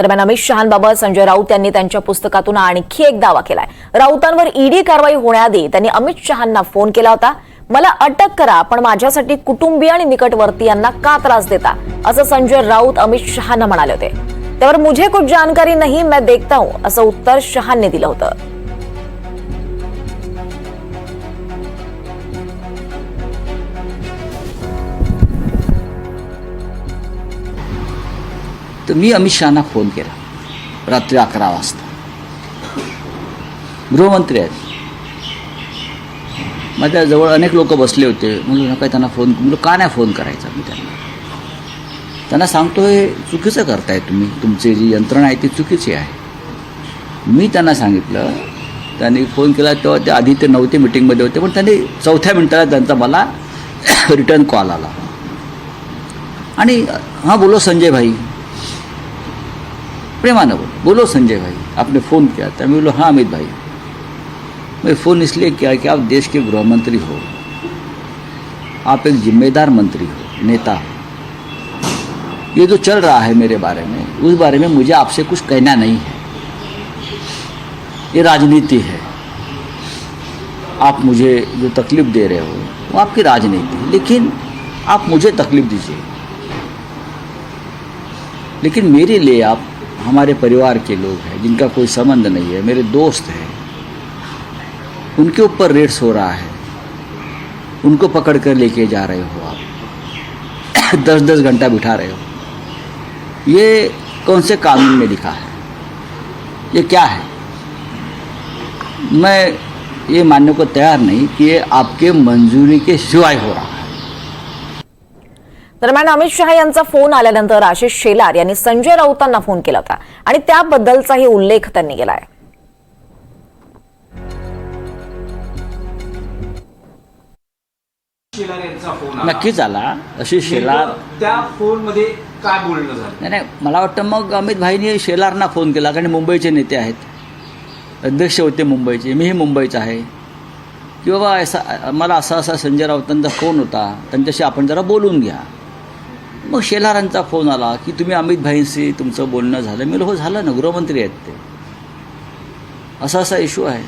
दरम्यान अमित शहांबाबत संजय राऊत यांनी त्यांच्या पुस्तकातून आणखी एक दावा केलाय. राऊतांवर ईडी कारवाई होण्याआधी त्यांनी अमित शहांना फोन केला होता. मला अटक करा पण माझ्यासाठी कुटुंबीय आणि निकटवर्तीयांना का त्रास देता? असं संजय राऊत अमित शहांना म्हणाले होते. त्यावर मुझे कुछ जानकारी नाही मैं देखता हूं असं उत्तर शहांनी दिलं होतं. तर मी अमित शहाना फोन केला. रात्री अकरा वाजता. गृहमंत्री आहेत. माझ्याजवळ अनेक लोक बसले होते. म्हणून नका त्यांना फोन म्हणलं का नाही फोन करायचा मी त्यांना? त्यांना सांगतो हे चुकीचं करताय तुम्ही. तुमची जी यंत्रणा आहे ती चुकीची आहे. मी त्यांना सांगितलं. त्यांनी फोन केला तेव्हा ते आधी ते नव्हते मिटिंगमध्ये होते पण त्यांनी चौथ्या मिनिटाला त्यांचा मला रिटर्न कॉल आला. आणि हां बोलो संजय भाई. प्रेमानं बोल बोलो संजय भाई, आपने फ़ोन किया था। मैं बोलो हाँ अमित भाई। मैं फ़ोन इसलिए किया कि आप देश के गृह मंत्री हो। आप एक जिम्मेदार मंत्री हो, नेता हो। ये जो चल रहा है मेरे बारे में, उस बारे में मुझे आपसे कुछ कहना नहीं है। ये राजनीति है। आप मुझे जो तकलीफ़ दे रहे हो, वो आपकी राजनीति है। लेकिन आप मुझे तकलीफ़ दीजिए। लेकिन मेरे लिए आप हमारे परिवार के लोग हैं, जिनका कोई संबंध नहीं है, मेरे दोस्त हैं। उनके ऊपर रेड्स हो रहा है। उनको पकड़ कर लेके जा रहे हो आप। दस दस घंटा बिठा रहे हो। ये कौन से कानून में लिखा है? ये क्या है? मैं ये मानने को तैयार नहीं कि ये आपके मंजूरी के सिवाय हो रहा। दरम्यान अमित शहा यांचा फोन आल्यानंतर आशिष शेलार यांनी संजय राऊतांना फोन केला होता आणि त्याबद्दलचाही उल्लेख त्यांनी केलाय शेलार यांचा फोन आला. नक्कीच आला. अशी शेलार त्या फोनमध्ये काय बोलणं झालं? नाही नाही मला वाटतं मग अमित भाईनी शेलारना फोन केला कारण मुंबईचे नेते आहेत. अध्यक्ष होते मुंबईचे. मीही मुंबईचा आहे. की बाबा असा मला असा असा संजय राऊतांचा फोन होता. त्यांच्याशी आपण जरा बोलून घ्या. मग शेलारांचा फोन आला की तुम्ही अमित भाईंशी तुमचं बोलणं झालं. मी हो झालं ना गृहमंत्री आहेत ते. असा असा इशू आहे.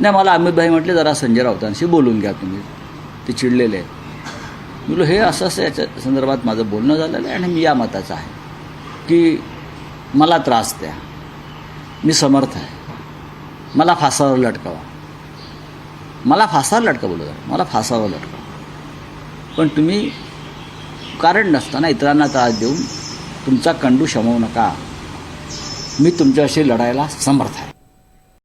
नाही मला अमित भाई म्हटले जरा संजय राऊतांशी बोलून घ्या तुम्ही. ते चिडलेले. आहेत मी हे असं असं याच्या संदर्भात माझं बोलणं झालेलं आहे आणि मी या मताचं आहे की मला त्रास द्या. मी समर्थ आहे. मला फासावर लटकावा. मला फासावर लटका बोलू मला फासावर लटकावा पण तुम्ही कारण नसताना इतरांना त्रास देऊन तुमचा कंडू शमवू नका. मी तुमच्याशी लढायला समर्थ आहे.